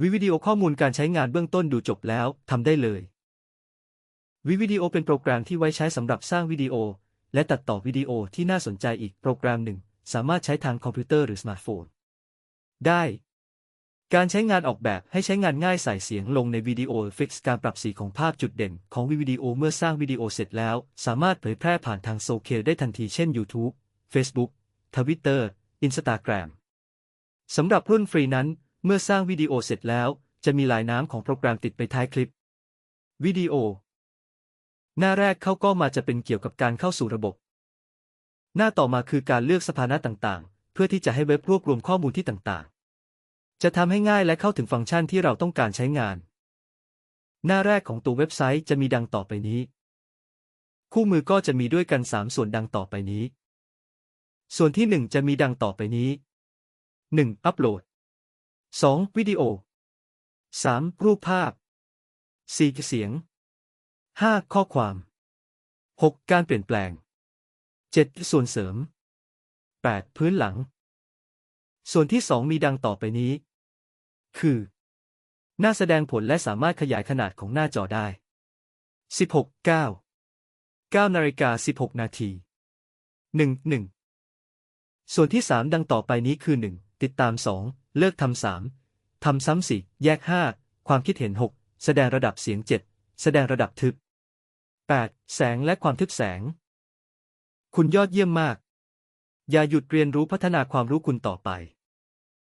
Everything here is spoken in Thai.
วิวิดีโอข้อมูลการใช้งานเบื้องต้นดูจบแล้วทำได้เลยวิวิดีโอเป็นโปรแกรมที่ไว้ใช้สำหรับสร้างวิดีโอ และตัดต่อวิดีโอที่น่าสนใจอีกโปรแกรมหนึ่ง สามารถใช้ทางคอมพิวเตอร์หรือสมาร์ทโฟน ได้ การใช้งานออกแบบให้ใช้งานง่ายใส่เสียงลงในวิดีโอฟิกซ์การปรับสีของภาพจุดเด่น ของวิดีโอเมื่อสร้างวิดีโอเสร็จแล้ว สามารถเผยแพร่ผ่านทางโซเชียลได้ทันทีเช่น YouTube Facebook Twitter Instagram สำหรับรุ่นฟรีนั้น เมื่อสร้างวิดีโอเสร็จแล้ว จะมีลายน้ำของโปรแกรมติดไปท้ายคลิป วิดีโอ หน้าแรกเข้าก็มาจะเป็นเกี่ยวกับการเข้าสู่ระบบ หน้าต่อมาคือการเลือกสถานะต่างๆ เพื่อที่จะให้เว็บรวบรวมข้อมูลที่ต่างๆ จะทำให้ง่ายและเข้าถึงฟังก์ชันที่เราต้องการใช้งาน หน้าแรกของตัวเว็บไซต์จะมีดังต่อไปนี้ คู่มือก็จะมีด้วยกัน 3 ส่วนดังต่อไปนี้ ส่วนที่ 1 จะมีดังต่อไปนี้ 1. อัปโหลด 2. วิดีโอ 3. รูปภาพ 4. เสียง 5. ข้อความ 6. การเปลี่ยนแปลง 7. ส่วนเสริม 8. พื้นหลัง ส่วนที่ 2 มีดังต่อไปนี้ คือ หน้าแสดงผลและสามารถขยายขนาดของหน้าจอได้ 16 9 9นาฬิกา16 นาที 1 1 ส่วนที่ 3 ดังต่อไปนี้คือ 1 ติดตาม 2 เลิกทำสามทำซ้ำสี่แยกห้าความคิดเห็นหกแสดงระดับเสียงเจ็ดแสดงระดับทึบแปดแสงและความทึบแสง คุณยอดเยี่ยมมาก อย่าหยุดเรียนรู้พัฒนาความรู้คุณต่อไป